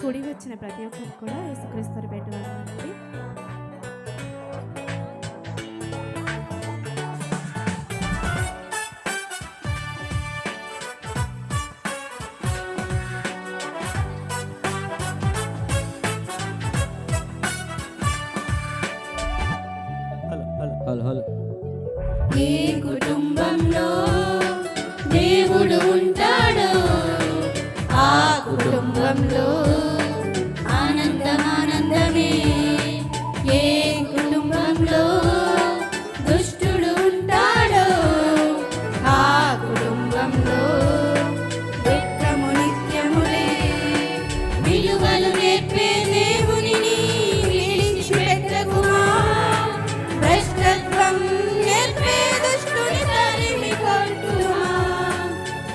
కూడి వచ్చిన ప్రతి ఒక్కరికి కూడా యేసుక్రీస్తు హలో హలో. ఏ కుటుంబంలో దేవుడు ఉంటాడో. ఆ కుటుంబంలో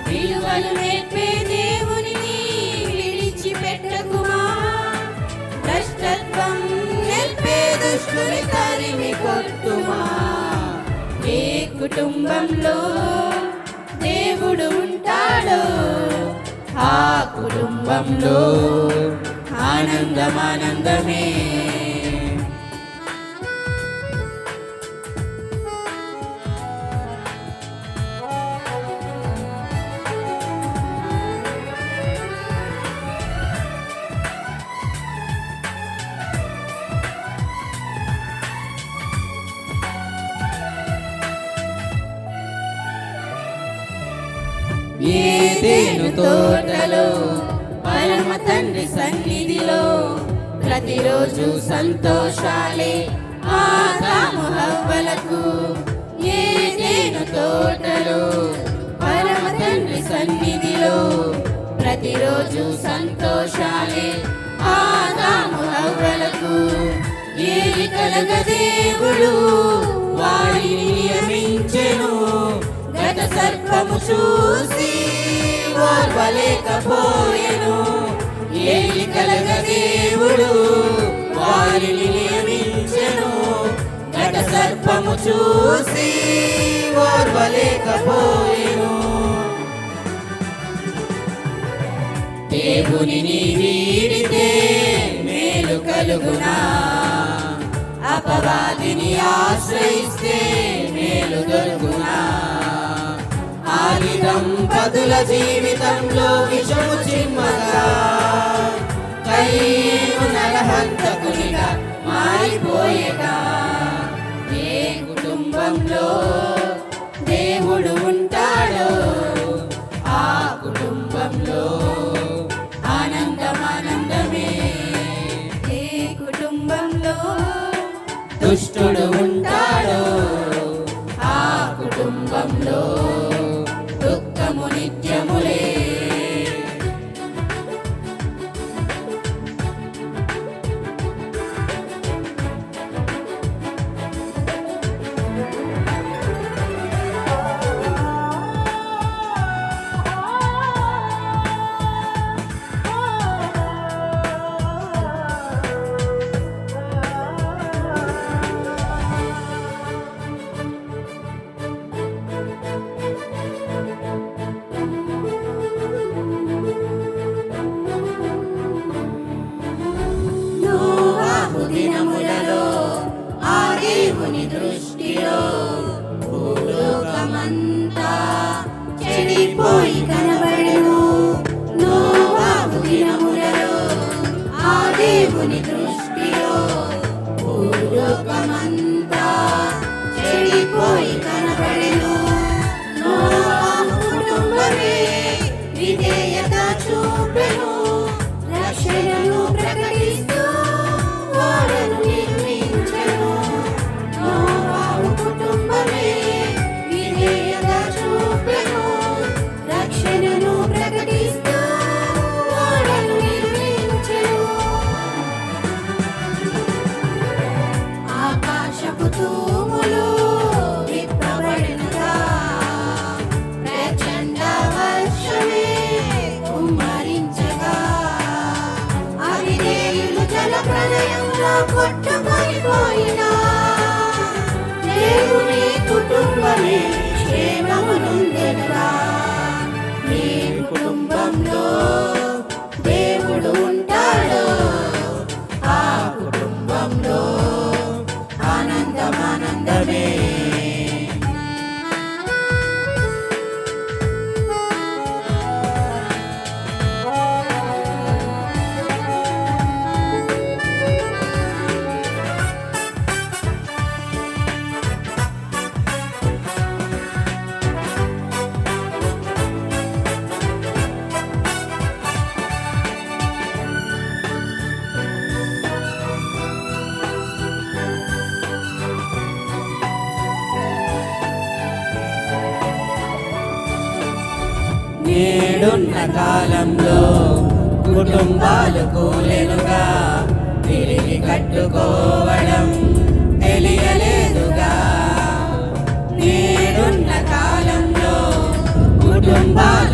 విలువలు నేర్పే దేవుని విడిచిపెట్టకుమా? భ్రష్టత్వం నేర్పే దుష్టుని తరిమి కొట్టుమా? ఏ కుటుంబంలో దేవుడు ఉంటాడో ఆ కుటుంబంలో ఆనందమానందమే ఏదేను తోటలో పరమ తండ్రి సన్నిధిలో ప్రతిరోజు సంతోషాలే ఆదాము హవ్వలకు ఏదేను తోటలో పరమ తండ్రి సన్నిధిలో ప్రతిరోజు సంతోషాలే ఆదాము హవ్వలకు ఏది కలగ దేవుడు వారిని నియమించెను గత సర్పము చూసి ఓర్వలేకపోయెను ఏలి కలగ దేవుడు వారిని నియమించెను. ఘట సర్పము చూసి ఓర్వలేకపోయెను దేవుని వీడితే మేలు కలుగునా. అపవాదిని ఆశ్రయిస్తే మేలు దొరుకునా. ఆది దంపతుల జీవితంలో విషము చిమ్మగా. కయ్యేను నరహంతకునిగా మారిపోయేగా ఏ కుటుంబంలో దేవుడు ఉంటాడో ఆ కుటుంబంలో ఆనందమానందమే. ఏ కుటుంబంలో దుష్టుడు నిత్యము to belong. కొట్టుకొని పోయినా దేవుని కుటుంబమే నేడున్న కాలంలో కుటుంబాలు కూలెనుగా తిరిగి కట్టుకోవడం తెలియలేదుగా. నేడున్న కాలంలో కుటుంబాలు